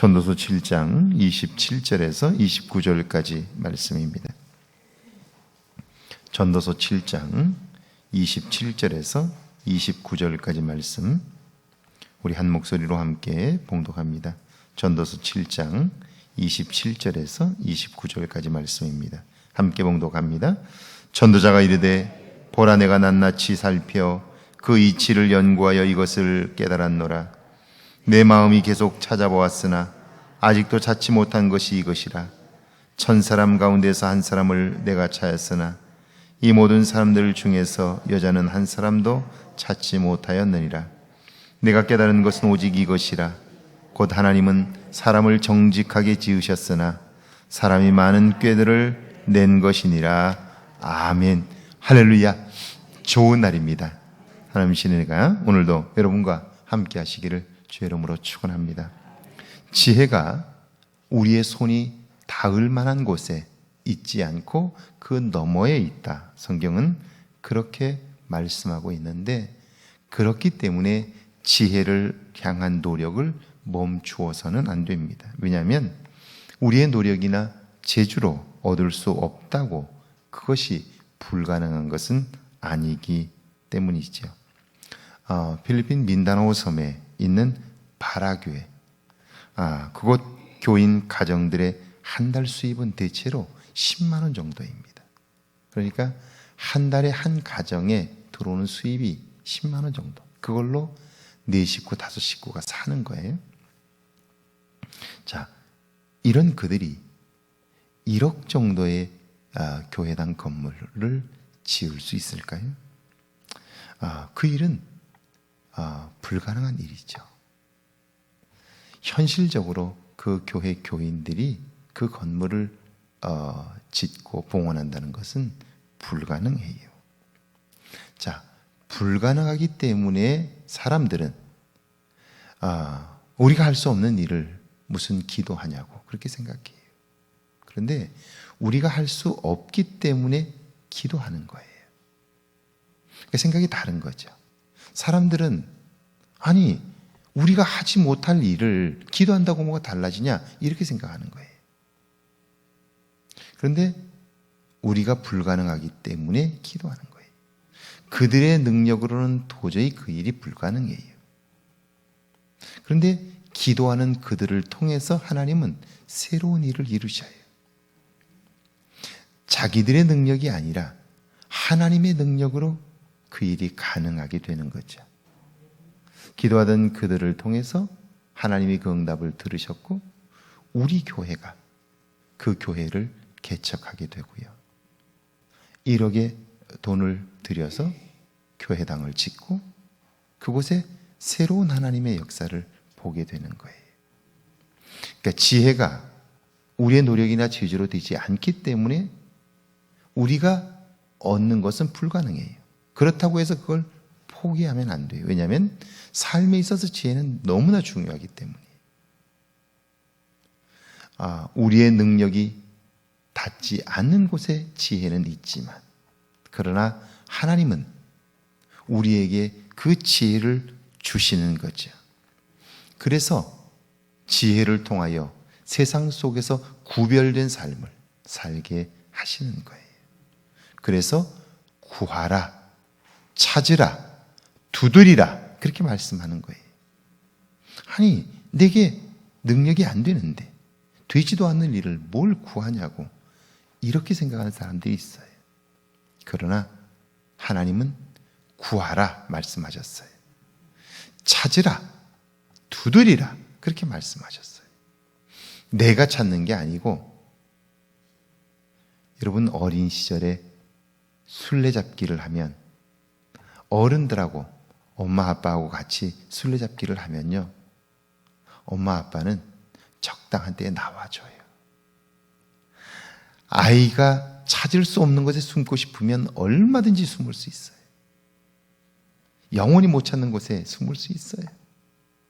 전도서 7장 27절에서 29절까지 말씀입니다. 전도서 7장 27절에서 29절까지 말씀 우리 한 목소리로 함께 봉독합니다. 전도서 7장 27절에서 29절까지 말씀입니다. 함께 봉독합니다. 전도자가 이르되 보라 내가 낱낱이 살펴 그 이치를 연구하여 이것을 깨달았노라. 내 마음이 계속 찾아보았으나 아직도 찾지 못한 것이 이것이라. 천 사람 가운데서 한 사람을 내가 찾았으나 이 모든 사람들 중에서 여자는 한 사람도 찾지 못하였느니라. 내가 깨달은 것은 오직 이것이라. 곧 하나님은 사람을 정직하게 지으셨으나 사람이 많은 꾀들을 낸 것이니라. 아멘. 할렐루야. 좋은 날입니다. 하나님 신의가 오늘도 여러분과 함께 하시기를 주의 이름으로 축원합니다. 지혜가 우리의 손이 닿을 만한 곳에 있지 않고 그 너머에 있다. 성경은 그렇게 말씀하고 있는데 그렇기 때문에 지혜를 향한 노력을 멈추어서는 안 됩니다. 왜냐하면 우리의 노력이나 재주로 얻을 수 없다고 그것이 불가능한 것은 아니기 때문이죠. 어, 필리핀 민다나오 섬에 있는 바라교회, 아, 그곳 교인 가정들의 한 달 수입은 대체로 10만 원 정도입니다. 그러니까 한 달에 한 가정에 들어오는 수입이 10만 원 정도. 그걸로 네 식구, 다섯 식구가 사는 거예요. 자, 이런 그들이 1억 정도의 아, 교회당 건물을 지을 수 있을까요? 아, 그 일은 아, 불가능한 일이죠. 현실적으로 그 교회 교인들이 그 건물을 어, 짓고 봉헌한다는 것은 불가능해요. 자, 불가능하기 때문에 사람들은 아, 우리가 할 수 없는 일을 무슨 기도하냐고 그렇게 생각해요. 그런데 우리가 할 수 없기 때문에 기도하는 거예요. 그러니까 생각이 다른 거죠. 사람들은 아니 우리가 하지 못할 일을 기도한다고 뭐가 달라지냐 이렇게 생각하는 거예요. 그런데 우리가 불가능하기 때문에 기도하는 거예요. 그들의 능력으로는 도저히 그 일이 불가능해요. 그런데 기도하는 그들을 통해서 하나님은 새로운 일을 이루셔요. 자기들의 능력이 아니라 하나님의 능력으로 그 일이 가능하게 되는 거죠. 기도하던 그들을 통해서 하나님이 그 응답을 들으셨고 우리 교회가 그 교회를 개척하게 되고요. 1억의 돈을 들여서 교회당을 짓고 그곳에 새로운 하나님의 역사를 보게 되는 거예요. 그러니까 지혜가 우리의 노력이나 재주로 되지 않기 때문에 우리가 얻는 것은 불가능해요. 그렇다고 해서 그걸 포기하면 안 돼요. 왜냐하면 삶에 있어서 지혜는 너무나 중요하기 때문에. 아, 우리의 능력이 닿지 않는 곳에 지혜는 있지만, 그러나 하나님은 우리에게 그 지혜를 주시는 거죠. 그래서 지혜를 통하여 세상 속에서 구별된 삶을 살게 하시는 거예요. 그래서 구하라, 찾으라, 두드리라 그렇게 말씀하는 거예요. 아니 내게 능력이 안 되는데 되지도 않는 일을 뭘 구하냐고 이렇게 생각하는 사람들이 있어요. 그러나 하나님은 구하라 말씀하셨어요. 찾으라, 두드리라 그렇게 말씀하셨어요. 내가 찾는 게 아니고 여러분 어린 시절에 술래잡기를 하면 어른들하고 엄마 아빠하고 같이 술래잡기를 하면요. 엄마 아빠는 적당한 때에 나와줘요. 아이가 찾을 수 없는 곳에 숨고 싶으면 얼마든지 숨을 수 있어요. 영원히 못 찾는 곳에 숨을 수 있어요.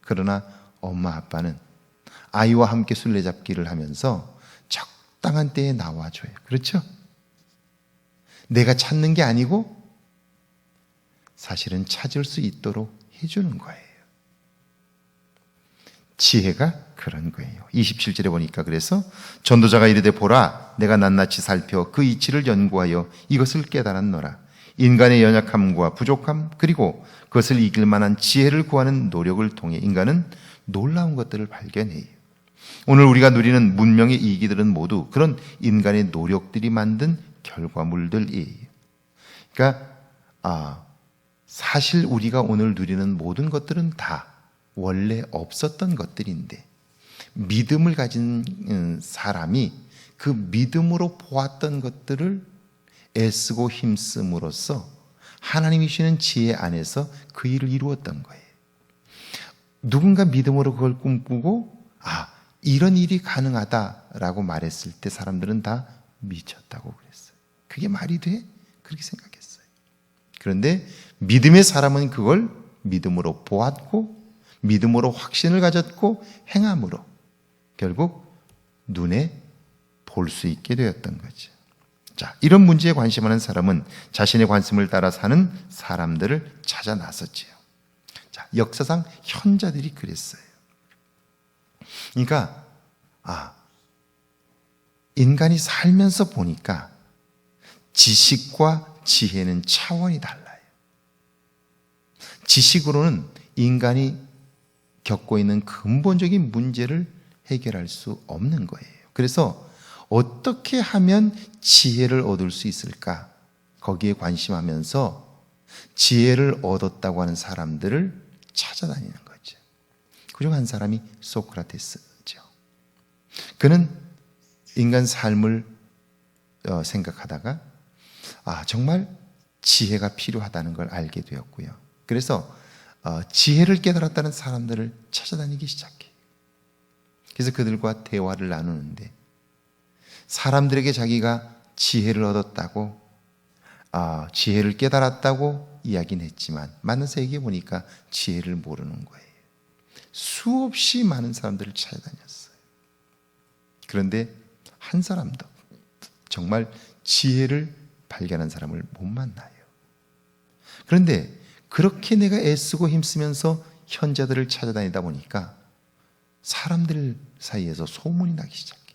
그러나 엄마 아빠는 아이와 함께 술래잡기를 하면서 적당한 때에 나와줘요. 그렇죠? 내가 찾는 게 아니고 사실은 찾을 수 있도록 해주는 거예요. 지혜가 그런 거예요. 27절에 보니까 그래서 전도자가 이르되 보라 내가 낱낱이 살펴 그 이치를 연구하여 이것을 깨달았노라. 인간의 연약함과 부족함 그리고 그것을 이길 만한 지혜를 구하는 노력을 통해 인간은 놀라운 것들을 발견해요. 오늘 우리가 누리는 문명의 이기들은 모두 그런 인간의 노력들이 만든 결과물들이에요. 그러니까 아, 사실 우리가 오늘 누리는 모든 것들은 다 원래 없었던 것들인데 믿음을 가진 음, 사람이 그 믿음으로 보았던 것들을 애쓰고 힘씀으로써 하나님이 주시는 지혜 안에서 그 일을 이루었던 거예요. 누군가 믿음으로 그걸 꿈꾸고 아 이런 일이 가능하다라고 말했을 때 사람들은 다 미쳤다고 그랬어요. 그게 말이 돼? 그렇게 생각했어요. 그런데 믿음의 사람은 그걸 믿음으로 보았고 믿음으로 확신을 가졌고 행함으로 결국 눈에 볼 수 있게 되었던 거죠. 자, 이런 문제에 관심하는 사람은 자신의 관심을 따라 사는 사람들을 찾아 나섰지요. 자, 역사상 현자들이 그랬어요. 그러니까, 아, 인간이 살면서 보니까 지식과 지혜는 차원이 달라요. 지식으로는 인간이 겪고 있는 근본적인 문제를 해결할 수 없는 거예요. 그래서 어떻게 하면 지혜를 얻을 수 있을까? 거기에 관심하면서 지혜를 얻었다고 하는 사람들을 찾아다니는 거죠. 그중 한 사람이 소크라테스죠. 그는 인간 삶을 어, 생각하다가 아 정말 지혜가 필요하다는 걸 알게 되었고요. 그래서 어, 지혜를 깨달았다는 사람들을 찾아다니기 시작해. 그래서 그들과 대화를 나누는데 사람들에게 자기가 지혜를 얻었다고 아, 지혜를 깨달았다고 이야기는 했지만 만나서 얘기해 보니까 지혜를 모르는 거예요. 수없이 많은 사람들을 찾아다녔어요. 그런데 한 사람도 정말 지혜를 발견한 사람을 못 만나요. 그런데 그렇게 내가 애쓰고 힘쓰면서 현자들을 찾아다니다 보니까 사람들 사이에서 소문이 나기 시작해.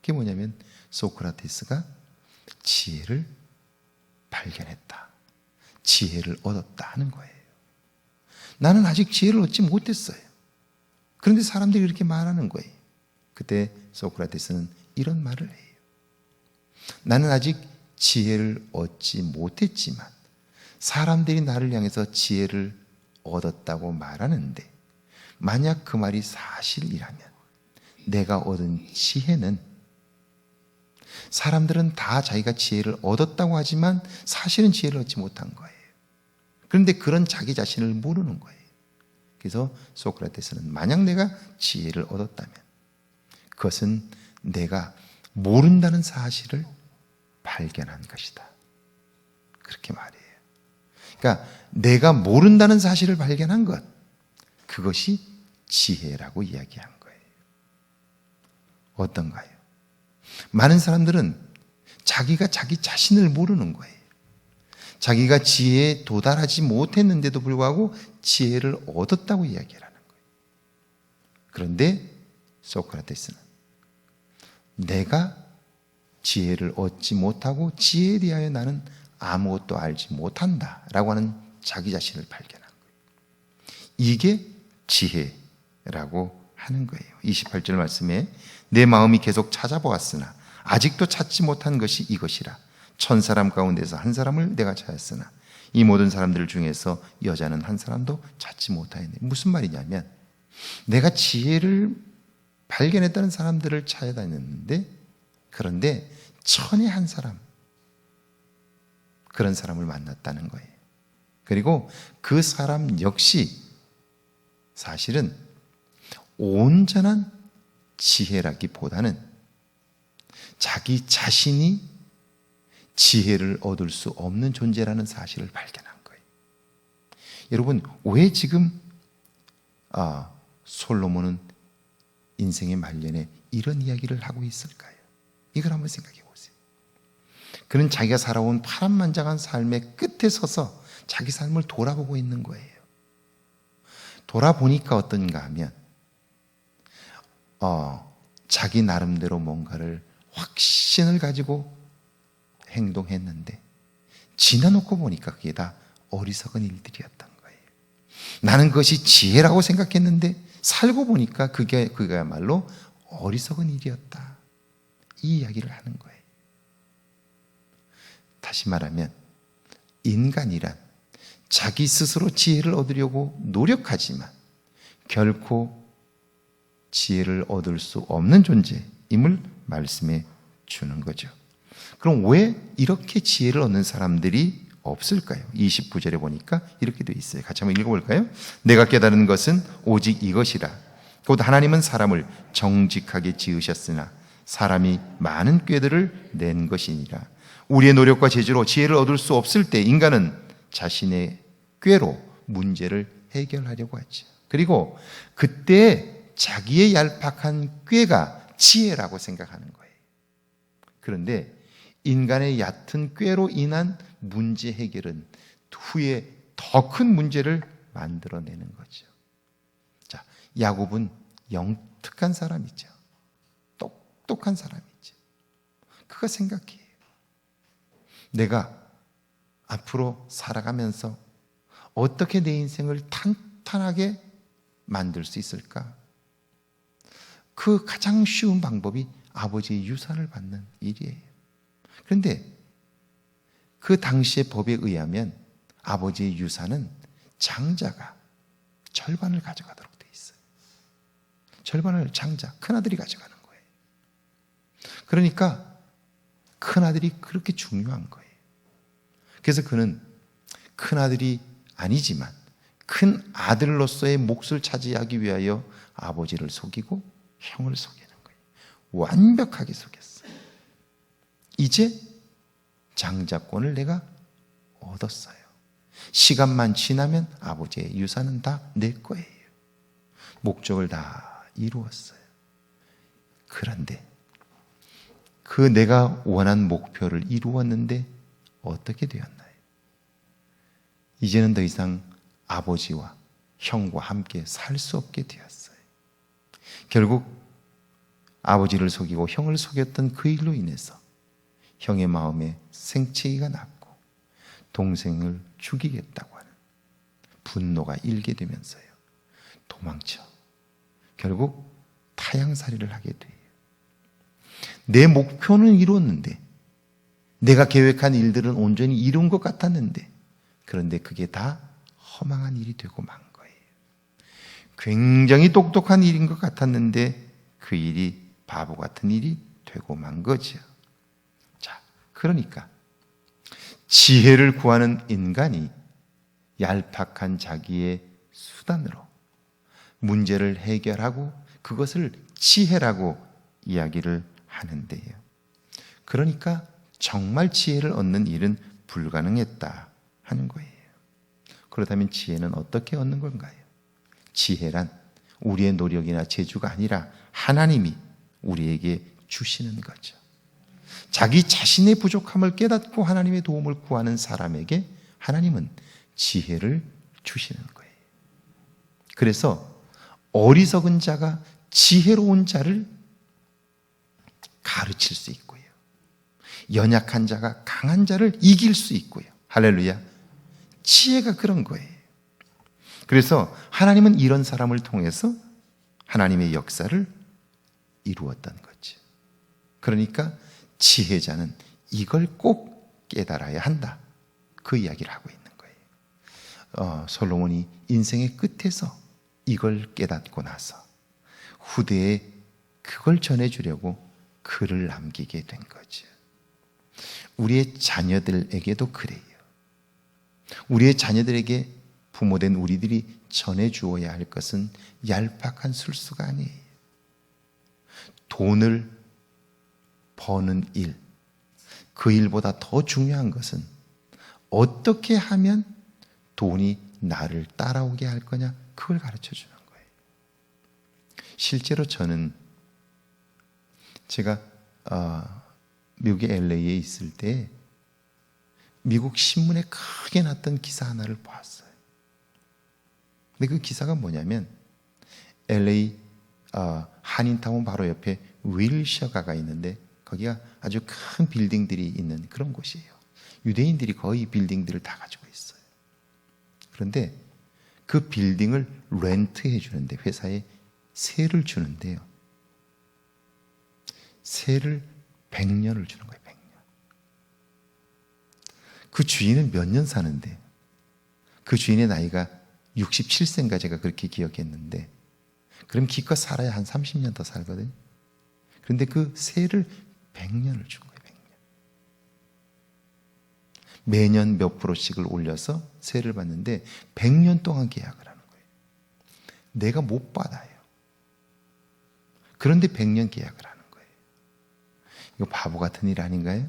그게 뭐냐면 소크라테스가 지혜를 발견했다. 지혜를 얻었다 하는 거예요. 나는 아직 지혜를 얻지 못했어요. 그런데 사람들이 이렇게 말하는 거예요. 그때 소크라테스는 이런 말을 해요. 나는 아직 지혜를 얻지 못했지만 사람들이 나를 향해서 지혜를 얻었다고 말하는데 만약 그 말이 사실이라면 내가 얻은 지혜는 사람들은 다 자기가 지혜를 얻었다고 하지만 사실은 지혜를 얻지 못한 거예요. 그런데 그런 자기 자신을 모르는 거예요. 그래서 소크라테스는 만약 내가 지혜를 얻었다면 그것은 내가 모른다는 사실을 발견한 것이다. 그렇게 말해요. 그러니까 내가 모른다는 사실을 발견한 것, 그것이 지혜라고 이야기한 거예요. 어떤가요? 많은 사람들은 자기가 자기 자신을 모르는 거예요. 자기가 지혜에 도달하지 못했는데도 불구하고 지혜를 얻었다고 이야기를 하는 거예요. 그런데 소크라테스는 내가 지혜를 얻지 못하고 지혜에 대하여 나는 아무것도 알지 못한다 라고 하는 자기 자신을 발견한 거예요. 이게 지혜라고 하는 거예요. 28절 말씀에 내 마음이 계속 찾아보았으나 아직도 찾지 못한 것이 이것이라. 천 사람 가운데서 한 사람을 내가 찾았으나 이 모든 사람들 중에서 여자는 한 사람도 찾지 못하였네. 무슨 말이냐면 내가 지혜를 발견했다는 사람들을 찾아다녔는데 그런데 천에 한 사람 그런 사람을 만났다는 거예요. 그리고 그 사람 역시 사실은 온전한 지혜라기보다는 자기 자신이 지혜를 얻을 수 없는 존재라는 사실을 발견한 거예요. 여러분, 왜 지금 아, 솔로몬은 인생의 말년에 이런 이야기를 하고 있을까요? 이걸 한번 생각해 보세요. 그는 자기가 살아온 파란만장한 삶의 끝에 서서 자기 삶을 돌아보고 있는 거예요. 돌아보니까 어떤가 하면 어, 자기 나름대로 뭔가를 확신을 가지고 행동했는데 지나놓고 보니까 그게 다 어리석은 일들이었던 거예요. 나는 그것이 지혜라고 생각했는데 살고 보니까 그게 그야말로 어리석은 일이었다. 이 이야기를 하는 거예요. 다시 말하면 인간이란 자기 스스로 지혜를 얻으려고 노력하지만 결코 지혜를 얻을 수 없는 존재임을 말씀해 주는 거죠. 그럼 왜 이렇게 지혜를 얻는 사람들이 없을까요? 29절에 보니까 이렇게 되어 있어요. 같이 한번 읽어볼까요? 내가 깨달은 것은 오직 이것이라. 곧 하나님은 사람을 정직하게 지으셨으나 사람이 많은 꾀들을 낸 것이니라. 우리의 노력과 재주로 지혜를 얻을 수 없을 때 인간은 자신의 꾀로 문제를 해결하려고 하죠. 그리고 그때 자기의 얄팍한 꾀가 지혜라고 생각하는 거예요. 그런데 인간의 얕은 꾀로 인한 문제 해결은 후에 더 큰 문제를 만들어내는 거죠. 자, 야곱은 영특한 사람이죠. 똑똑한 사람이죠. 그거 생각해요. 내가 앞으로 살아가면서 어떻게 내 인생을 탄탄하게 만들 수 있을까? 그 가장 쉬운 방법이 아버지의 유산을 받는 일이에요. 그런데 그 당시의 법에 의하면 아버지의 유산은 장자가 절반을 가져가도록 돼 있어요. 절반을 장자, 큰아들이 가져가는 거예요. 그러니까 큰아들이 그렇게 중요한 거예요. 그래서 그는 큰 아들이 아니지만 큰 아들로서의 몫을 차지하기 위하여 아버지를 속이고 형을 속이는 거예요. 완벽하게 속였어요. 이제 장자권을 내가 얻었어요. 시간만 지나면 아버지의 유산은 다 내 거예요. 목적을 다 이루었어요. 그런데 그 내가 원한 목표를 이루었는데 어떻게 되었나요? 이제는 더 이상 아버지와 형과 함께 살 수 없게 되었어요. 결국 아버지를 속이고 형을 속였던 그 일로 인해서 형의 마음에 생채기가 났고 동생을 죽이겠다고 하는 분노가 일게 되면서요. 도망쳐. 결국 타양살이를 하게 돼요. 내 목표는 이뤘는데 내가 계획한 일들은 온전히 이룬 것 같았는데 그런데 그게 다 허망한 일이 되고 만 거예요. 굉장히 똑똑한 일인 것 같았는데 그 일이 바보 같은 일이 되고 만 거죠. 자, 그러니까 지혜를 구하는 인간이 얄팍한 자기의 수단으로 문제를 해결하고 그것을 지혜라고 이야기를 하는데요. 그러니까 정말 지혜를 얻는 일은 불가능했다 하는 거예요. 그렇다면 지혜는 어떻게 얻는 건가요? 지혜란 우리의 노력이나 재주가 아니라 하나님이 우리에게 주시는 거죠. 자기 자신의 부족함을 깨닫고 하나님의 도움을 구하는 사람에게 하나님은 지혜를 주시는 거예요. 그래서 어리석은 자가 지혜로운 자를 가르칠 수 있고요. 연약한 자가 강한 자를 이길 수 있고요. 할렐루야. 지혜가 그런 거예요. 그래서 하나님은 이런 사람을 통해서 하나님의 역사를 이루었던 거죠. 그러니까 지혜자는 이걸 꼭 깨달아야 한다. 그 이야기를 하고 있는 거예요. 어, 솔로몬이 인생의 끝에서 이걸 깨닫고 나서 후대에 그걸 전해주려고 글을 남기게 된 거죠. 우리의 자녀들에게도 그래요. 우리의 자녀들에게 부모된 우리들이 전해 주어야 할 것은 얄팍한 술수가 아니에요. 돈을 버는 일, 그 일보다 더 중요한 것은 어떻게 하면 돈이 나를 따라오게 할 거냐, 그걸 가르쳐 주는 거예요. 실제로 저는 제가 어, 미국의 LA에 있을 때 미국 신문에 크게 났던 기사 하나를 보았어요. 근데 그 기사가 뭐냐면 LA 어, 한인타운 바로 옆에 윌셔가가 있는데 거기가 아주 큰 빌딩들이 있는 그런 곳이에요. 유대인들이 거의 빌딩들을 다 가지고 있어요. 그런데 그 빌딩을 렌트해 주는데 회사에 세를 주는데요. 세를 100년을 주는 거예요. 100년. 그 주인은 몇 년 사는데 그 주인의 나이가 67세인가 제가 그렇게 기억했는데 그럼 기껏 살아야 한 30년 더 살거든요. 그런데 그 세를 100년을 준 거예요. 100년. 매년 몇 프로씩을 올려서 세를 받는데 100년 동안 계약을 하는 거예요. 내가 못 받아요. 그런데 100년 계약을 하는 거예요. 이거 바보 같은 일 아닌가요?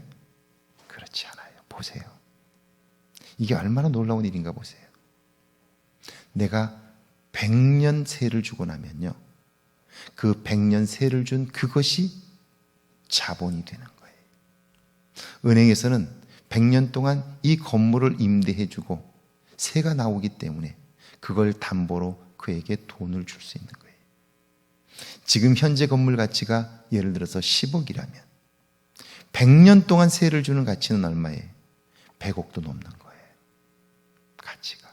그렇지 않아요. 보세요. 이게 얼마나 놀라운 일인가 보세요. 내가 100년 세를 주고 나면요. 그 100년 세를 준 그것이 자본이 되는 거예요. 은행에서는 100년 동안 이 건물을 임대해 주고 세가 나오기 때문에 그걸 담보로 그에게 돈을 줄 수 있는 거예요. 지금 현재 건물 가치가 예를 들어서 10억이라면 100년 동안 세를 주는 가치는 얼마예요? 100억도 넘는 거예요. 가치가.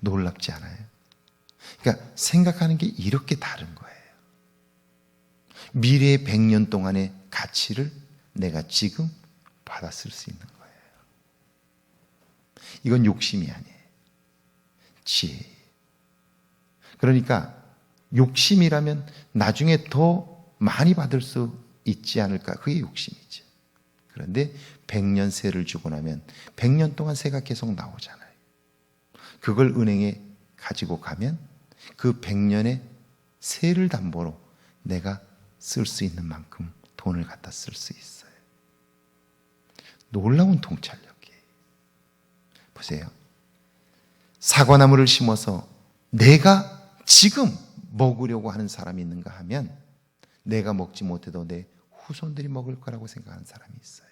놀랍지 않아요? 그러니까 생각하는 게 이렇게 다른 거예요. 미래의 100년 동안의 가치를 내가 지금 받았을 수 있는 거예요. 이건 욕심이 아니에요. 지혜. 그러니까 욕심이라면 나중에 더 많이 받을 수 있지 않을까? 그게 욕심이죠. 그런데 100년 세를 주고 나면 100년 동안 세가 계속 나오잖아요. 그걸 은행에 가지고 가면 그 100년의 세를 담보로 내가 쓸 수 있는 만큼 돈을 갖다 쓸 수 있어요. 놀라운 통찰력이에요. 보세요. 사과나무를 심어서 내가 지금 먹으려고 하는 사람이 있는가 하면 내가 먹지 못해도 내 후손들이 먹을 거라고 생각하는 사람이 있어요.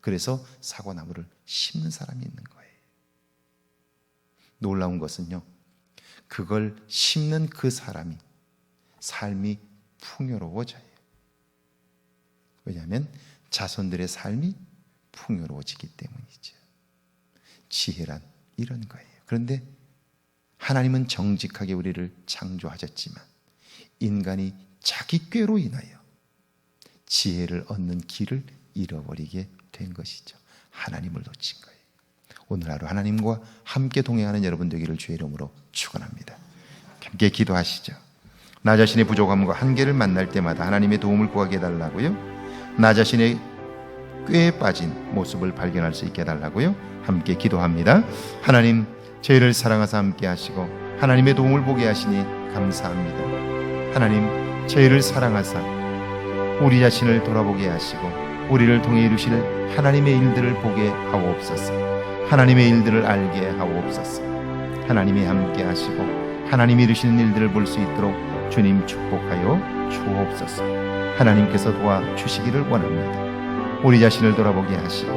그래서 사과나무를 심는 사람이 있는 거예요. 놀라운 것은요. 그걸 심는 그 사람이 삶이 풍요로워져요. 왜냐하면 자손들의 삶이 풍요로워지기 때문이죠. 지혜란 이런 거예요. 그런데 하나님은 정직하게 우리를 창조하셨지만 인간이 자기 꾀로 인하여 지혜를 얻는 길을 잃어버리게 된 것이죠. 하나님을 놓친 거예요. 오늘 하루 하나님과 함께 동행하는 여러분 되기를 주의 이름으로 축원합니다. 함께 기도하시죠. 나 자신의 부족함과 한계를 만날 때마다 하나님의 도움을 구하게 해달라고요. 나 자신의 꾀에 빠진 모습을 발견할 수 있게 해달라고요. 함께 기도합니다. 하나님, 저희를 사랑하사 함께 하시고 하나님의 도움을 보게 하시니 감사합니다. 하나님, 저희를 사랑하사 우리 자신을 돌아보게 하시고 우리를 통해 이루실 하나님의 일들을 보게 하옵소서. 하나님의 일들을 알게 하옵소서. 하나님이 함께 하시고 하나님이 이루시는 일들을 볼 수 있도록 주님 축복하여 주옵소서. 하나님께서 도와 주시기를 원합니다. 우리 자신을 돌아보게 하시고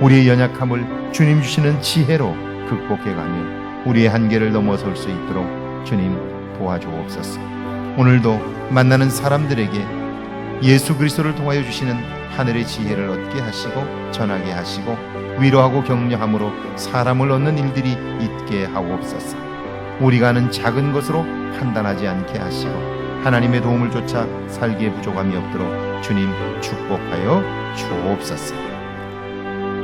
우리의 연약함을 주님 주시는 지혜로 극복해 가며 우리의 한계를 넘어설 수 있도록 주님 도와주옵소서. 오늘도 만나는 사람들에게 예수 그리스도를 통하여 주시는 하늘의 지혜를 얻게 하시고 전하게 하시고 위로하고 격려함으로 사람을 얻는 일들이 있게 하옵소서. 우리가 하는 작은 것으로 판단하지 않게 하시고 하나님의 도움을 쫓아 살기에 부족함이 없도록 주님 축복하여 주옵소서.